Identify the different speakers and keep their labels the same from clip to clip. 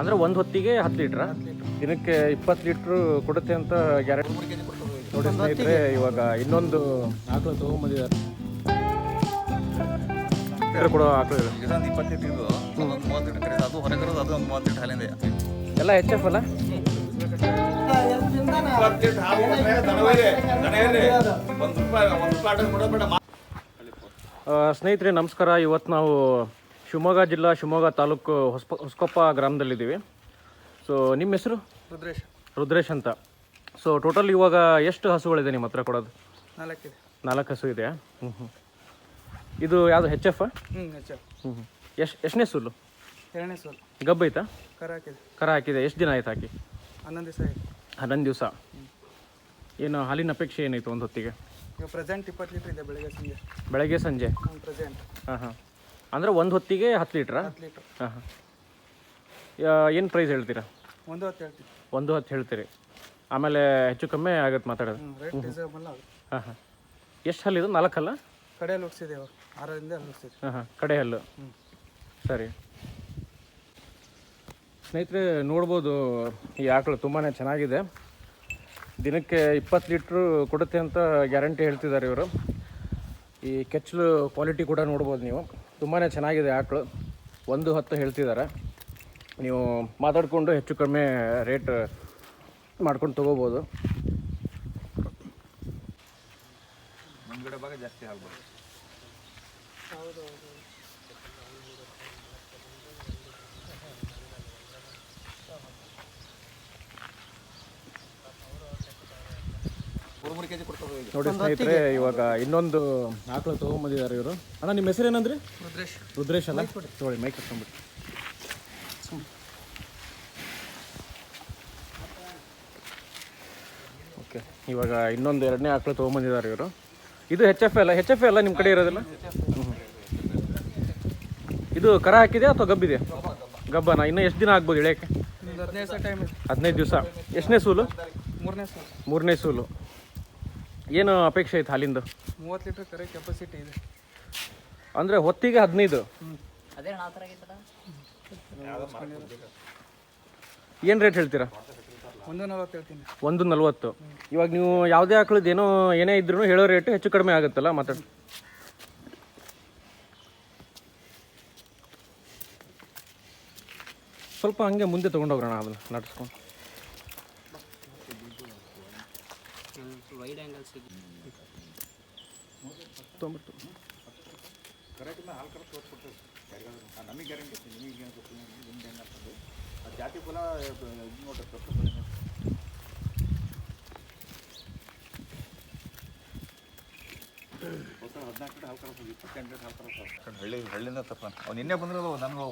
Speaker 1: ಅಂದ್ರೆ ಒಂದು ಹೊತ್ತಿಗೆ ಹತ್ತು ಲೀಟರ್? ದಿನಕ್ಕೆ ಇಪ್ಪತ್ತು ಲೀಟರ್ ಕೊಡುತ್ತೆ ಅಂತ ಗ್ಯಾರಂಟಿ. ನೋಡಿ ಸ್ನೇಹಿತರೆ ಇವಾಗ ಇನ್ನೊಂದು ಆಕಳು ತೊಗೊಂಬಂದಿದ್ದಾರೆ. ಇದ್ರ ಕೊಡೋ ಆಕಳು ಇದು.
Speaker 2: ಇದೊಂದು ಇಪ್ಪತ್ತು ಲೀಟರ್ ಇದು. ಅದೊಂದು ಮೂವತ್ತು ಲೀಟರ್ ಕರೀದು ಅದು ಹೊರಗಿರೋದು ಅದು ಒಂದು ಮೂವತ್ತು ಲೀಟರ್ ಹಾಲಿಂದ
Speaker 1: ಎಲ್ಲ ಎಚ್ ಎಫ್ ಅಲ್ಲ? ಸ್ನೇಹಿತರೆ ನಮಸ್ಕಾರ. ಇವತ್ತು ನಾವು ಶಿವಮೊಗ್ಗ ಜಿಲ್ಲಾ ಶಿವಮೊಗ್ಗ ತಾಲೂಕು ಹೊಸ್ಪ ಹೊಸಕೊಪ್ಪ ಗ್ರಾಮದಲ್ಲಿದ್ದೀವಿ. ಸೊ ನಿಮ್ಮ ಹೆಸರು?
Speaker 3: ರುದ್ರೇಶ್.
Speaker 1: ರುದ್ರೇಶ್ ಅಂತ. ಸೊ ಟೋಟಲ್ ಇವಾಗ ಎಷ್ಟು ಹಸುಗಳಿದೆ ನಿಮ್ಮ ಹತ್ರ ಕೊಡೋದು?
Speaker 3: ನಾಲ್ಕಿದೆ.
Speaker 1: ನಾಲ್ಕು ಹಸು ಇದೆಯಾ? ಹ್ಞೂ ಹ್ಞೂ ಇದು ಯಾವುದು ಹೆಚ್ ಎಫ್
Speaker 3: ಹ್ಞೂ ಹೆಚ್ಚು
Speaker 1: ಹ್ಞೂ ಹ್ಞೂ ಎಷ್ಟು ಎಷ್ಟನೇ ಸುಲ್ಲು
Speaker 3: ಎರಡನೇ ಸಲ.
Speaker 1: ಗಬ್ಬ ಐತಾ
Speaker 3: ಕರ ಹಾಕಿದೆ.
Speaker 1: ಕರ ಹಾಕಿದೆ. ಎಷ್ಟು ದಿನ ಆಯ್ತು ಹಾಕಿ?
Speaker 3: ಹನ್ನೊಂದು ದಿವಸ
Speaker 1: ಹನ್ನೊಂದು ದಿವಸ? ಏನು ಹಾಲಿನ ಅಪೇಕ್ಷೆ ಏನಾಯ್ತು ಒಂದು ಹೊತ್ತಿಗೆ?
Speaker 3: ಈಗ ಪ್ರೆಸೆಂಟ್ ಇಪ್ಪತ್ತು ಲೀಟ್ರ್ ಇದೆ ಬೆಳಗ್ಗೆ ಸಂಜೆ.
Speaker 1: ಬೆಳಗ್ಗೆ ಸಂಜೆ?
Speaker 3: ಹ್ಞೂ ಪ್ರೆಸೆಂಟ್
Speaker 1: ಹಾಂ ಹಾಂ. ಅಂದರೆ ಒಂದು ಹೊತ್ತಿಗೆ ಹತ್ತು ಲೀಟ್ರಾ?
Speaker 3: ಹತ್ತು ಲೀಟ್ರ್.
Speaker 1: ಹಾಂ ಹಾಂ. ಏನು ಪ್ರೈಸ್ ಹೇಳ್ತೀರಾ?
Speaker 3: ಒಂದು ಹೊತ್ತು ಹೇಳ್ತೀವಿ
Speaker 1: ಒಂದು ಹತ್ತು ಹೇಳ್ತೀರಿ. ಆಮೇಲೆ ಹೆಚ್ಚು ಕಮ್ಮಿ ಆಗುತ್ತೆ ಮಾತಾಡೋದು.
Speaker 3: ಹ್ಞೂ ರೇಟ್ ರಿಸರ್ವಬಲ್ ಆಗುತ್ತೆ.
Speaker 1: ಹಾಂ ಹಾಂ. ಎಷ್ಟು ಹಲ್ಲಿದು ನಾಲ್ಕು ಹಲ್ಲ?
Speaker 3: ಕಡೆಯಲ್ಲಿ ಅವರು ಆರರಿಂದ
Speaker 1: ಹಾಂ ಕಡೆ ಹಲ್ಲು. ಸರಿ. ಸ್ನೇಹಿತರೆ ನೋಡ್ಬೋದು ಈ ಆಕಳು ತುಂಬಾ ಚೆನ್ನಾಗಿದೆ. ದಿನಕ್ಕೆ ಇಪ್ಪತ್ತು ಲೀಟ್ರು ಕೊಡುತ್ತೆ ಅಂತ ಗ್ಯಾರಂಟಿ ಹೇಳ್ತಿದ್ದಾರೆ ಇವರು. ಈ ಕೆಚ್ಚಲು ಕ್ವಾಲಿಟಿ ಕೂಡ ನೋಡ್ಬೋದು ನೀವು. ತುಂಬಾ ಚೆನ್ನಾಗಿದೆ ಆಕಳು. ಒಂದು ಹತ್ತು ಹೇಳ್ತಿದ್ದಾರೆ ನೀವು ಮಾತಾಡಿಕೊಂಡು ಹೆಚ್ಚು ಕಡಿಮೆ ರೇಟ್ ಮಾಡ್ಕೊಂಡು ತೊಗೋಬೋದು.
Speaker 2: ಮುಂದ್ಗಡೆ ಭಾಗ ಜಾಸ್ತಿ ಹಾಲು
Speaker 1: ನೋಡಿ ಸ್ನೇಹಿತರೆ ಇವಾಗ ಇನ್ನೊಂದು ಆಕಳು ತಗೊಂಬಂದಿದ್ದಾರೆ ಇವರು. ಅಣ್ಣ ನಿಮ್ಮ ಹೆಸರು ಏನಂದ್ರಿ?
Speaker 3: ರುದ್ರೇಶ್.
Speaker 1: ರುದ್ರೇಶ್ ಅಲ್ಲ? ತೊಗೊಳ್ಳಿ ಮೈಕ್ ಹಚ್ಕೊಂಬಿಡಿ ಓಕೆ ಇವಾಗ ಇನ್ನೊಂದು ಎರಡನೇ ಆಕಳು ತಗೊಂಬಂದಿದ್ದಾರೆ ಇವರು. ಇದು ಹೆಚ್ ಎಫ್ ಅಲ್ಲ? ಹೆಚ್ ಎಫ್ ಅಲ್ಲ ನಿಮ್ಮ ಕಡೆ ಇರೋದಿಲ್ಲ? ಇದು ಕರ ಹಾಕಿದೆ ಅಥವಾ ಗಬ್ಬಿದೆ ಗಬ್ಬನ? ಇನ್ನೂ ಎಷ್ಟು ದಿನ ಆಗ್ಬೋದು ಇಳಿಯೋಕ್ಕೆ?
Speaker 3: ಹದಿನೈದು ದಿವಸ
Speaker 1: ಹದಿನೈದು ಎಷ್ಟನೇ ಸೂಲು?
Speaker 3: ಮೂರನೇ ಸೋಲ್.
Speaker 1: ಮೂರನೇ ಸೂಲು. ಏನು ಅಪೇಕ್ಷೆ ಐತೆ ಹಾಲಿಂದು?
Speaker 3: ಮೂವತ್ತು ಲೀಟ್ರ್ ಕರೆ ಕೆಪಾಸಿಟಿ ಇದೆ.
Speaker 1: ಅಂದರೆ ಹೊತ್ತಿಗೆ ಹದಿನೈದು? ಏನು ರೇಟ್ ಹೇಳ್ತೀರಾ?
Speaker 3: ಒಂದು ನಲ್ವತ್ತು ಹೇಳ್ತೀನಿ.
Speaker 1: ಒಂದು ನಲ್ವತ್ತು. ಇವಾಗ ನೀವು ಯಾವುದೇ ಆಕಳದ್ದು ಏನೋ ಏನೇ ಇದ್ರೂ ಹೇಳೋ ರೇಟ್ ಹೆಚ್ಚು ಕಡಿಮೆ ಆಗುತ್ತಲ್ಲ ಮಾತಾಡಿ ಸ್ವಲ್ಪ ಹಂಗೆ ಮುಂದೆ ತೊಗೊಂಡೋಗ್ರೋಣ ಅದನ್ನ ನಡ್ಸ್ಕೊಂಡು ತೊಗೊಂಬಿಟ್ಟು
Speaker 2: ನಮಗೆ ಗ್ಯಾರಂಟಿ ನಿಮಗೆ ಏನು ಗೊತ್ತಿಲ್ಲ ನಿಮ್ಗೆ ಏನು ಆ ಜಾತಿ ಫಲ ಇದು ನೋಡ್ರಿ ಹದಿನಾಲ್ಕು ಹಾಲು ಹಾಲು ಹಳ್ಳಿ ಹಳ್ಳಿಯಿಂದ ತಪ್ಪ. ಅವ್ನು ನಿನ್ನೆ ಬಂದಿರೋದು ನನಗೆ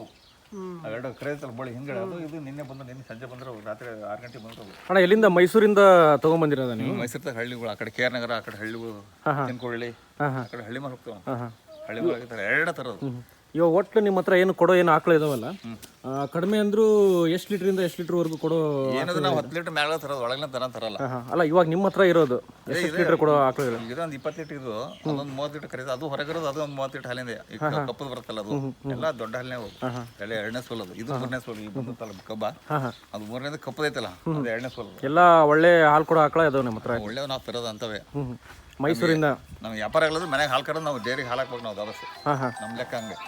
Speaker 2: ಅವೆರಡು ಕರೆಯುತ್ತಲ್ಲ ಬಳಿ ಹಿಂಗಡ ಅದು ಇದು ನಿನ್ನೆ ಬಂದು ನಿನ್ನೆ ಸಂಜೆ ಬಂದ್ರೆ ರಾತ್ರಿ ಆರು ಗಂಟೆ ಬಂದ್ರೆ.
Speaker 1: ಅಣ್ಣ ಎಲ್ಲಿಂದ ಮೈಸೂರಿಂದ ತೊಗೊಂಬಂದಿರೋದ ನೀವು?
Speaker 2: ಮೈಸೂರ್ದಾಗ ಹಳ್ಳಿಗಳು ಆ ಕಡೆ ಕೆ ಆರ್ ನಗರ ಆ ಕಡೆ ಹಳ್ಳಿಗಳು ತಿನ್ಕೊಳ್ಳಿ ಆ ಕಡೆ ಹಳ್ಳಿ ಮೇಲೆ ಹೋಗ್ತಾವ ಹಳ್ಳಿ ಮೇಲೆ ಎರಡು ತರೋದು
Speaker 1: ಇವಾಗ ಒಟ್ಟು ನಿಮ್ಮ ಹತ್ರ ಏನು ಕೊಡೋ ಏನು ಆಕಳು ಇದಾವಲ್ಲ ಕಡಿಮೆ ಅಂದ್ರೂ ಎಷ್ಟು ಲೀಟ್ರಿಂದ ಎಷ್ಟು ಲೀಟ್ರ್ವರೆಗೂ ಕೊಡೋ
Speaker 2: ಏನದು ನಾವು ಹತ್ತು ಲೀಟರ್ ಮ್ಯಾಲ ತರೋದು ಒಳಗಿನ ತರ ತರಲ್ಲ.
Speaker 1: ಅಲ್ಲ ಇವಾಗ ನಿಮ್ಮ ಹತ್ರ ಇರೋದು ಎಷ್ಟು ಲೀಟರ್ ಕೊಡೋ ಆಕಳುಗಳು?
Speaker 2: ಇದೊಂದು ಇಪ್ಪತ್ತು ಲೀಟರ್ ಇದು. ಅದೊಂದು ಮೂವತ್ತು ಲೀಟರ್ ಕರೀದು ಅದು ಹೊರಗಿರೋದು ಅದು ಒಂದು ಮೂವತ್ತು ಲೀಟರ್ ಹಾಲಿಂದ. ಈಗ ಕಪ್ಪದು ಬರುತ್ತಲ್ಲ ಅದು. ಎಲ್ಲ ದೊಡ್ಡ ಹಾಲಿನೇ ಎಲ್ಲ ಎರಡನೇ ಸೋಲ್ ಅದು. ಇದು ಮೂರನೇ ಸೋಲ್ ಈಗ ಬಂದತ್ತಲ್ಲ ಕಬ್ಬ. ಅದು ಮೂರನೇದು ಕಪ್ಪದೈತಲ್ಲ ಅದು ಎರಡನೇ ಸೋಲ್.
Speaker 1: ಎಲ್ಲ ಒಳ್ಳೆ ಹಾಲು ಕೊಡೋ ಆಕಳ ಇದಾವೆ ನಿಮ್ಮ ಹತ್ರ?
Speaker 2: ಒಳ್ಳೆ ನಾವು ತರೋದು ಅಂತವೇ.
Speaker 1: ಮೈಸೂರಿಂದ?
Speaker 2: ನಮ್ಮ ವ್ಯಾಪಾರ ಮನೆಗೆ ಹಾಲು ಕರೋದು ನಾವು ಡೈರಿಗೆ ಹಾಲು ಹಾಕ್ಬೇಕು ನಾವು ದವಸೆ ನಮ್ಮ ಲೆಕ್ಕ ಹಂಗೆ.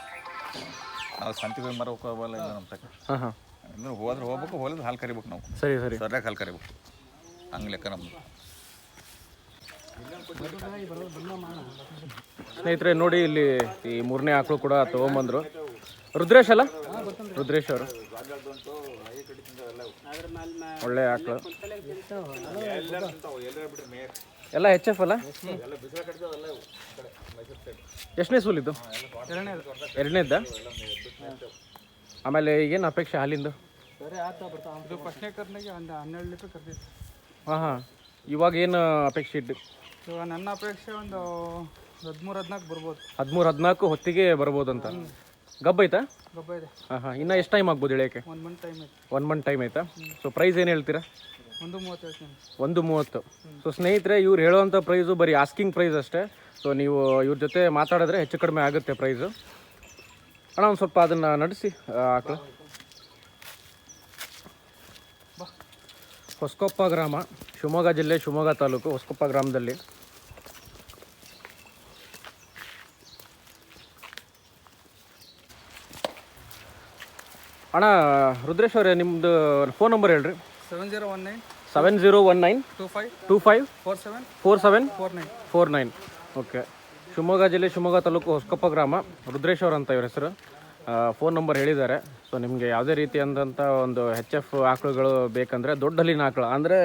Speaker 2: ನಾವು ಸಂತಿಗೆ ಮರ ಹೋಗಲ್ಲ ಇಲ್ಲ ನಮ್ಮ ತಕ್ಕ.
Speaker 1: ಹಾಂ ಹಾಂ.
Speaker 2: ಅಂದ್ರೆ ಹೋದ್ರೆ ಹೋಗ್ಬೇಕು ಹೋಲಿದ್ರೆ ಹಾಲು ಕರಿಬೇಕು ನಾವು.
Speaker 1: ಸರಿ ಸರಿ.
Speaker 2: ಸರ್ಯಾಗಿ ಹಾಲು ಕರಿಬೇಕು. ಹಂಗೆ ಲೆಕ್ಕ ನಮ್ಮ
Speaker 1: ಸ್ನೇಹಿತರೆ ನೋಡಿ ಇಲ್ಲಿ ಈ ಮೂರನೇ ಆಕಳು ಕೂಡ ತೊಗೊಂಬಂದ್ರು. ರುದ್ರೇಶ್ ಅಲ್ಲ? ರುದ್ರೇಶ್ ಅವರು. ಒಳ್ಳೆ ಆಕಳು. ಎಲ್ಲ ಎಚ್ ಎಫ್ ಅಲ್ಲ? ಎಷ್ಟನೇ ಸೂಲಿದ್ದು
Speaker 3: ಎರಡನೇದು?
Speaker 1: ಎರಡನೇದ್ದ ಆಮೇಲೆ ಏನು ಅಪೇಕ್ಷೆ ಹಾಲಿಂದು
Speaker 3: ಹನ್ನೆರಡು ಲೀಟ್ರ್ ಕರ್ದಿತ್ತು
Speaker 1: ಹಾಂ ಹಾಂ. ಇವಾಗ ಏನು ಅಪೇಕ್ಷೆ ಇದ್ದು?
Speaker 3: ಇವಾಗ ನನ್ನ ಅಪೇಕ್ಷೆ ಒಂದು ಹದಿಮೂರು ಹದಿನಾಲ್ಕು ಬರ್ಬೋದು.
Speaker 1: ಹದಿಮೂರು ಹದಿನಾಲ್ಕು ಹೊತ್ತಿಗೆ ಬರ್ಬೋದು ಅಂತ. ಗಬ್ಬ ಐತಾ
Speaker 3: ಗೊಬ್ಬ ಇದೆ.
Speaker 1: ಹಾಂ ಹಾಂ. ಇನ್ನೂ ಎಷ್ಟು ಟೈಮ್ ಆಗ್ಬೋದು ಇಳಿಯೋಕ್ಕೆ
Speaker 3: ಒಂದು ಮಂತ್ ಟೈಮ್ ಐತೆ
Speaker 1: ಒನ್ ಮಂತ್ ಟೈಮ್ ಆಯ್ತಾ? ಸೊ ಪ್ರೈಸ್ ಏನು ಹೇಳ್ತೀರಾ?
Speaker 3: ಒಂದು ಮೂವತ್ತು
Speaker 1: ಒಂದು ಮೂವತ್ತು. ಸೊ ಸ್ನೇಹಿತರೆ ಇವ್ರು ಹೇಳುವಂಥ ಪ್ರೈಸು ಬರೀ ಆಸ್ಕಿಂಗ್ ಪ್ರೈಸ್ ಅಷ್ಟೇ. ಸೊ ನೀವು ಇವ್ರ ಜೊತೆ ಮಾತಾಡಿದ್ರೆ ಹೆಚ್ಚು ಕಡಿಮೆ ಆಗುತ್ತೆ ಪ್ರೈಸು ಅಣ್ಣ ಒಂದು ಸ್ವಲ್ಪ ಅದನ್ನು ನಡೆಸಿ ಆಕಳು ಹೊಸಕೊಪ್ಪ ಗ್ರಾಮ ಶಿವಮೊಗ್ಗ ಜಿಲ್ಲೆ ಶಿವಮೊಗ್ಗ ತಾಲೂಕು ಹೊಸಕೊಪ್ಪ ಗ್ರಾಮದಲ್ಲಿ. ಅಣ್ಣ ರುದ್ರೇಶ್ ಅವರೇ ನಿಮ್ಮದು ಫೋನ್ ನಂಬರ್ ಹೇಳ್ರಿ.
Speaker 3: Seven zero one nine
Speaker 1: seven zero one nine
Speaker 3: two five
Speaker 1: two five
Speaker 3: four seven
Speaker 1: four seven
Speaker 3: four nine
Speaker 1: four nine okay. Shivamogga ಜಿಲ್ಲೆ, ಶಿವಮೊಗ್ಗ ತಾಲೂಕು ಹೊಸಕೊಪ್ಪ ಗ್ರಾಮ. ರುದ್ರೇಶ್ವರ್ ಅಂತ ಇವ್ರ ಹೆಸರು. ಫೋನ್ ನಂಬರ್ ಹೇಳಿದ್ದಾರೆ. ಸೊ ನಿಮಗೆ ಯಾವುದೇ ರೀತಿಯಾದಂಥ ಒಂದು ಹೆಚ್ ಎಫ್ ಆಕಳುಗಳು ಬೇಕಂದರೆ ದೊಡ್ಡ ಹಲ್ಲಿನ ಆಕಳ. ಅಂದರೆ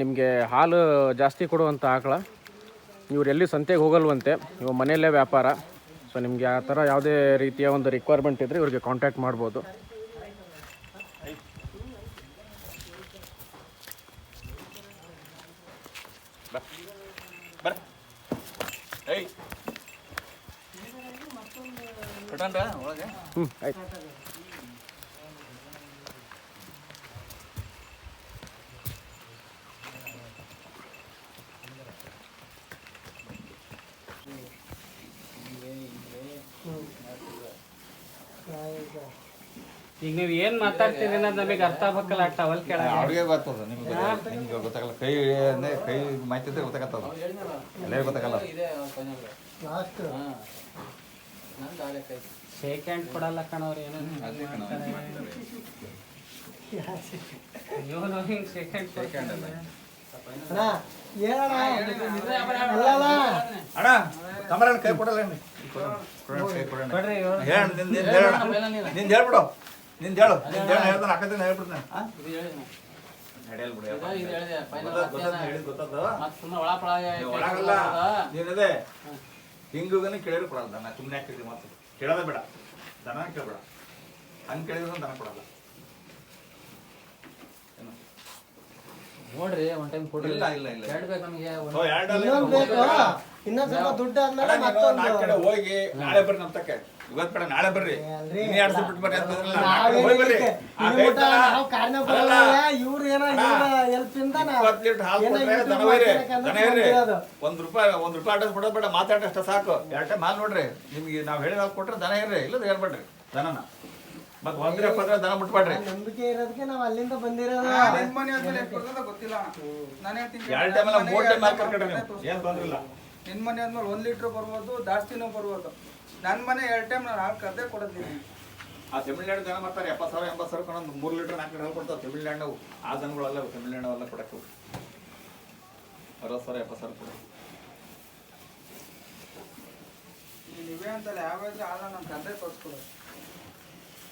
Speaker 1: ನಿಮಗೆ ಹಾಲು ಜಾಸ್ತಿ ಕೊಡುವಂಥ ಆಕಳ. ಇವ್ರು ಎಲ್ಲಿ ಸಂತೆಗೆ ಹೋಗಲ್ವಂತೆ. ಇವು ಮನೆಯಲ್ಲೇ ವ್ಯಾಪಾರ. ಸೊ ನಿಮಗೆ ಆ ಥರ ಯಾವುದೇ ರೀತಿಯ ಒಂದು ರಿಕ್ವೈರ್ಮೆಂಟ್ ಇದ್ದರೆ ಇವ್ರಿಗೆ ಕಾಂಟ್ಯಾಕ್ಟ್ ಮಾಡ್ಬೋದು.
Speaker 2: ಬರ್ರಿ ಏಯ್. ಹೊರಟನ್ರಾ ಒಳಗೆ?
Speaker 1: ಹ್ಞೂ ಆಯ್ತು.
Speaker 4: ಈಗ ನೀವು ಏನ್ ಮಾತಾಡ್ತೀರಿ ಅನ್ನೋದು ನಮಗೆ ಅರ್ಥ ಆಗ್ಬೇಕಲ್ಲ ಟವಲ್ ಕೆಳಗೆ.
Speaker 2: ಅವ್ರಿಗೆ ಗೊತ್ತದ ನಿಮ್ಗೆ ನಿಮ್ಗೆ ಗೊತ್ತಾಗಲ್ಲ. ಕೈ ಅಂದ್ರೆ ಕೈ ಮಾಹಿತಿ ಗೊತ್ತಾಗತ್ತದ. ಎಲ್ಲರಿಗೂ ಗೊತ್ತಾಗಲ್ಲ.
Speaker 4: ಶೇಕ್ ಹ್ಯಾಂಡ್ ಕೊಡಲ್ಲ ಕಣವ್ರು ಏನೋ ಇವನು ಹಿಂಗ್ ಶೇಕ್ ಹ್ಯಾಂಡ್
Speaker 2: ಅಣ್ಣ ಕಮರಣ್ಣ ಕೈ ಕೊಡಲ್ಲ ಏನ್ರಿ? ಕೊಡೋಣ, ಕೈ ಕೊಡೋಣ. ಹೇಳ ನಿಂದ ನಿಂದ ಹೇಳೋಣ ನಿಂದ ಹೇಳ್ಬಿಡು. ನಿಂದ ಹೇಳು. ನಿಂದ ಹೇಳ ಹೇಳ್ತಾನೆ ಅಕ್ಕದಿಂದ ಹೇಳ್ಬಿಡ್ತಾನೆ. ನಡೆಯಲ್ಲ ಬಿಡು ಒಳಗಲ್ಲ ನೀನದೆ ಹಿಂಗುಗನ ಕೇಳಿದ್ರು ಕೊಡಲ್ಲ ದನ ಸುಮ್ಮನೆ ಹಾಕಿದ್ವಿ ಮಾತು ಕೇಳೋದೇ ಬೇಡ. ದನ ಕೇಳಬೇಡ. ಹಂಗೆ ಕೇಳಿದ್ರು ದನ ಕೊಡಲ್ಲ.
Speaker 4: ನೋಡ್ರಿ ಒಂದ್ ಟೈಮ್ ಕೊಡ್ರಿ.
Speaker 2: ಇಲ್ಲ ಇಲ್ಲ ಇಲ್ಲ.
Speaker 4: ಎರಡು ಬೇಕು ನಮಗೆ
Speaker 2: ಓ, ಎರಡಲ್ಲ ಇಲ್ಲ.
Speaker 5: ಇನ್ನೊಂದ್ ಸ್ವಲ್ಪ ದುಡ್ಡು
Speaker 2: ಅಣ್ಣ, ನೀವು
Speaker 5: ಮತ್ತೊಂದು
Speaker 2: ನಾಲ್ಕು ಕಡೆ ಹೋಗಿ ನಾಳೆ ಬರ್ರಿ ನಮ್ಮ ತಕ್ಕ. ಇವತ್ತು ಬೇಡ ನಾಳೆ ಬರ್ರಿ. ಇನ್ನೇ ಎರಡು ಬಿಟ್ಟು ಬರ್ರಿ ನಾಲ್ಕು ಕಡೆ ಹೋಗಿ ಬರ್ರಿ. ಆ
Speaker 5: ನಾವು
Speaker 2: ಅಲ್ಲ,
Speaker 5: ಏನೋ ಇವ್ರ ಹೆಲ್ಪ್ ಇಂದ ನಾವು
Speaker 2: ಇಪ್ಪತ್ತು ಲೀಟರ್ ಹಾಲು
Speaker 5: ಏನೋ
Speaker 2: ಕೊಟ್ರೆ
Speaker 5: YouTube
Speaker 2: ದನ ಒಯ್ರಿ,
Speaker 5: ಮಾಡ್ಬೇಕಂದ್ರೆ
Speaker 2: ದನ ಇರ್ರಿ.
Speaker 5: ಬಂದಿರೋದು.
Speaker 2: ಒಂದ್ ರೂಪಾಯಿ ಒಂದ್ ರೂಪಾಯಿ ಅಡ್ರೆಸ್ ಕೊಡೋದ್ ಬೇಡ ಮಾತಾಡಷ್ಟ ಸಾಕು. ಎರಡು ಟೈಮ್ ಹಾಲು ನೋಡ್ರಿ. ನಿಮ್ಗೆ ನಾವ್ ಹೇಳಿದ ಹಾಲು ಕೊಟ್ರೆ ದನ ಇರ್ರಿ ಇಲ್ಲದ ಹೇಳ್ಬೇಡ್ರಿ ದನನ. ಮತ್ತೆ ಒಂದ್ರೆ ಪದ್ರ ದನ ಮುಟ್ಬೇಡ್ರಿ.
Speaker 5: ನಂಬಿಕೆ ಇರೋದಕ್ಕೆ ನಾವು ಅಲ್ಲಿಂದ ಬಂದಿರೋದು.
Speaker 3: ನಿಮ್ಮ ಮನೆ ಆದ್ಮೇಲೆ ಎಷ್ಟು ಬರ್ತದ ಗೊತ್ತಿಲ್ಲ. ನಾನು ಹೇಳ್ತೀನಿ
Speaker 2: ಎರಡು ಟೈಮ್ ಮೂರ್ ಟೈಮ್ ಏನ್
Speaker 3: ನಿನ್ ಮನೆ ಆದ್ಮೇಲೆ ಒಂದ್ ಲೀಟರ್ ಬರ್ಬೋದು ಜಾಸ್ತಿನೂ ಬರ್ಬೋದು. ನನ್ನ ಮನೆ ಎರಡು ಟೈಮ್ ನಾನು ಹಾಲು ಕರ್ದೇ ಕೊಡೋದಿಲ್ಲ.
Speaker 2: ಆ ತಮಿಳ್ನಾಡು ಜನ ಮಾಡ್ತಾರೆ ಎಪ್ಪತ್ತು ಸಾವಿರ ಎಂಬತ್ತು ಸಾವಿರ ಒಂದು ಮೂರು ಲೀಟರ್ ನಾಲ್ಕು ಲೀಟರ್ ಹಾಲು ಕೊಡ್ತಾವೆ ತಮಿಳ್ನಾಡು. ಆ ದನಗಳೆಲ್ಲ ತಮಿಳ್ನಾಡು ಎಲ್ಲ ಕೊಡಕ್ಕೆ ಅರವತ್ತು ಸಾವಿರ ಎಪ್ಪತ್ತು ಸಾವಿರ ಕೊಡೋದು
Speaker 3: ನೀವೇ ಅಂತಲ್ಲ ಯಾವ್ಯಾವ್ದು ಹಾಲ ನಮ್ಮ ಕರ್ದೇ ತೋರಿಸ್ಕೊಡೋದು.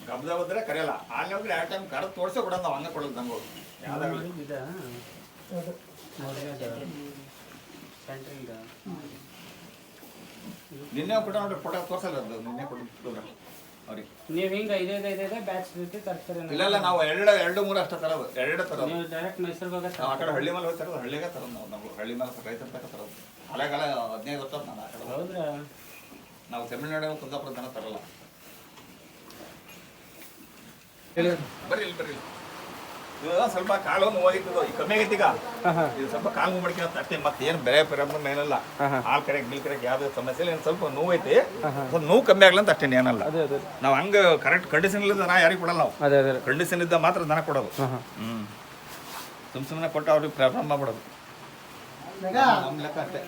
Speaker 2: ಗಬ್ದ ಹೋದ್ರೆ ಕರೆಯಲ್ಲ. ಅಲ್ಲಿ ಹೋದ್ರೆ ಎರಡು ಟೈಮ್ ಕರೆದು ತೋರ್ಸೇ ಕೊಡೋದು ನಾವು ಹಂಗೆ ದನಗಳು ಯಾವ್ದಾಗಲಿ. ನಿನ್ನೆ ಕೊಟ್ಟ ನೋಡ್ರಿ ಫೋಟೋ ತೋರ್ಸಲ್ಲ ಅದು ನಿನ್ನೆ ಕೊಟ್ಟು ಅವ್ರಿಗೆ.
Speaker 4: ನೀವ್ ಹಿಂಗ ಐದೈದು ಇದೆ ಬ್ಯಾಚ್ ರೀತಿ ತರ್ತೀರಿ
Speaker 2: ಇಲ್ಲ ಇಲ್ಲ ನಾವು ಎರಡು ಎರಡು ಮೂರು ಅಷ್ಟೇ ತರೋದು ಎರಡು ತರೋದು.
Speaker 4: ನೀವು ಡೈರೆಕ್ಟ್ ಮೈಸೂರಿಗೆ
Speaker 2: ಆ ಕಡೆ ಹಳ್ಳಿ ಮೇಲೆ ಹೋಗಿ ತರೋದು ಹಳ್ಳಿಗೆ ತರೋದು ನಾವು ನಾವು ಹಳ್ಳಿ ಮೇಲೆ ರೈತರ ತನಕ ತರೋದು. ಹಳೆಗಾಲ ಹದಿನೈದು ವರ್ಷ ನಾನು ಆ ಕಡೆ.
Speaker 4: ಹೌದ್ರಾ?
Speaker 2: ನಾವು ತಮಿಳ್ನಾಡು ಕುಂದಾಪುರ ತನಕ ತರಲ್ಲ. ಬರ್ರಿ ಇಲ್ಲಿ ಬರ್ರಿ ಸ್ವಲ್ಪ ಕಾಲು ನೋವಾಗಿತ್ತು ಈಗ ಕಮ್ಮಿ ಆಗೈತಿ ಈಗ. ಇದು ಸ್ವಲ್ಪ ಕಾಲು ನೋವು ಮಾಡ್ಕೊಂತ ಅಷ್ಟೇ ಮತ್ತೆ ಏನು ಬೇರೆ ಪ್ರಾಬ್ಲಮ್ ಏನಲ್ಲ. ಹಾಲು ಕರೆಕ್ ಗಿಲ್ ಕರೆಕ್ ಯಾವ್ದು ಸಮಸ್ಯೆ ಇಲ್ಲ ಏನ್ ಸ್ವಲ್ಪ ನೋವು ಐತಿ. ಸ್ವಲ್ಪ ನೋವು ಕಮ್ಮಿ ಆಗಲ್ಲ ಅಂತ ಅಷ್ಟೇ ಏನಲ್ಲ.
Speaker 1: ಅದೇ ಅದೇ.
Speaker 2: ನಾವು ಹಂಗೆ ಕರೆಕ್ಟ್ ಕಂಡೀಷನ್ ಇಲ್ಲದ ದನ ಯಾರಿಗೆ ಕೊಡಲ್ಲ ನಾವು.
Speaker 1: ಅದೇ ಅದೇ.
Speaker 2: ಕಂಡೀಷನ್ ಇದ್ದ ಮಾತ್ರ ದನ ಕೊಡೋದು. ಹ್ಮ್. ಸುಮ್ ಸುಮ್ಮನೆ ಕೊಟ್ಟು ಅವ್ರಿಗೆ ಪ್ರಾಬ್ಲಮ್ ಮಾಡ್ಬಿಡೋದು ನಮ್ಮ ಲೆಕ್ಕ ಅಷ್ಟೇ.